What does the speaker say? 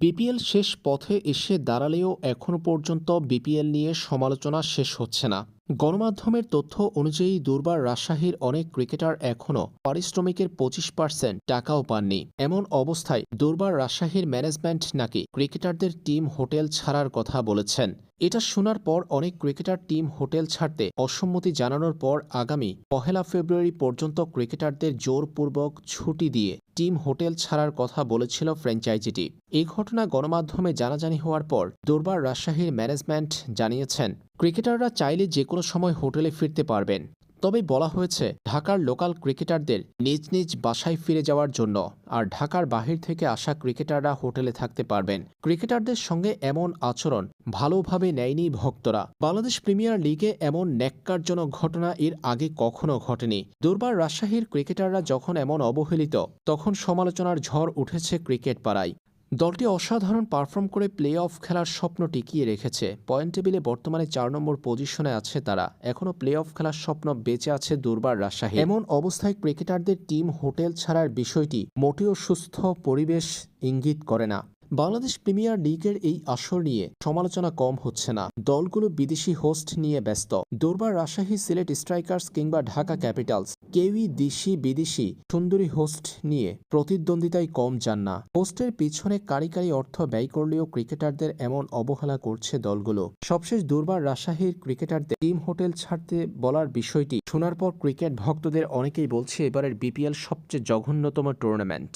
BPL শেষ পথে এসে দাঁড়ালেও এখনও পর্যন্ত বিপিএল নিয়ে সমালোচনা শেষ হচ্ছে না। গণমাধ্যমের তথ্য অনুযায়ী দুর্বার রাজশাহীর অনেক ক্রিকেটার এখনও পারিশ্রমিকের পঁচিশ পার্সেন্ট টাকাও পাননি। এমন অবস্থায় দুর্বার রাজশাহীর ম্যানেজমেন্ট নাকি ক্রিকেটারদের টিম হোটেল ছাড়ার কথা বলেছেন। এটা শোনার পর অনেক ক্রিকেটার টিম হোটেল ছাড়তে অসম্মতি জানানোর পর আগামী পহেলা ফেব্রুয়ারি পর্যন্ত ক্রিকেটারদের জোরপূর্বক ছুটি দিয়ে টিম হোটেল ছাড়ার কথা বলেছিল ফ্র্যাঞ্চাইজিটি। এই ঘটনা গণমাধ্যমে জানাজানি হওয়ার পর দুর্বার রাজশাহীর ম্যানেজমেন্ট জানিয়েছেন, ক্রিকেটাররা চাইলে যে কোনো সময় হোটেলে ফিরতে পারবেন। তবে বলা হয়েছে, ঢাকার লোকাল ক্রিকেটারদের নিজ নিজ বাসায় ফিরে যাওয়ার জন্য আর ঢাকার বাহির থেকে আসা ক্রিকেটাররা হোটেলে থাকতে পারবেন। ক্রিকেটারদের সঙ্গে এমন আচরণ ভালোভাবে নেয়নি ভক্তরা। বাংলাদেশ প্রিমিয়ার লিগে এমন ন্যাক্কারজনক ঘটনা এর আগে কখনো ঘটেনি। দুর্বার রাজশাহীর ক্রিকেটাররা যখন এমন অবহেলিত, তখন সমালোচনার ঝড় উঠেছে ক্রিকেট পাড়ায়। দলটি অসাধারণ পারফর্ম করে প্লে অফ খেলার স্বপ্ন টিকিয়ে রেখেছে। পয়েন্ট টেবিলে বর্তমানে চার নম্বর পজিশনে আছে তারা। এখনও প্লে অফ খেলার স্বপ্ন বেঁচে আছে দুর্বার রাজশাহী। এমন অবস্থায় ক্রিকেটারদের টিম হোটেল ছাড়ার বিষয়টি মোটেও সুস্থ পরিবেশ ইঙ্গিত করে না। বাংলাদেশ প্রিমিয়ার লিগের এই আসর নিয়ে সমালোচনা কম হচ্ছে না। দলগুলো বিদেশি হোস্ট নিয়ে ব্যস্ত। দুর্বার রাজশাহী সিলেট স্ট্রাইকার্স কিংবা ঢাকা ক্যাপিটালস কেউই দেশি বিদেশি সুন্দরী হোস্ট নিয়ে প্রতিদ্বন্দ্বিতায় কম যান না। হোস্টের পিছনে কারি কারি অর্থ ব্যয় করলেও ক্রিকেটারদের এমন অবহেলা করছে দলগুলো। সবশেষ দুর্বার রাজশাহীর ক্রিকেটারদের টিম হোটেল ছাড়তে বলার বিষয়টি শোনার পর ক্রিকেট ভক্তদের অনেকেই বলছে এবারের বিপিএল সবচেয়ে জঘন্যতম টুর্নামেন্ট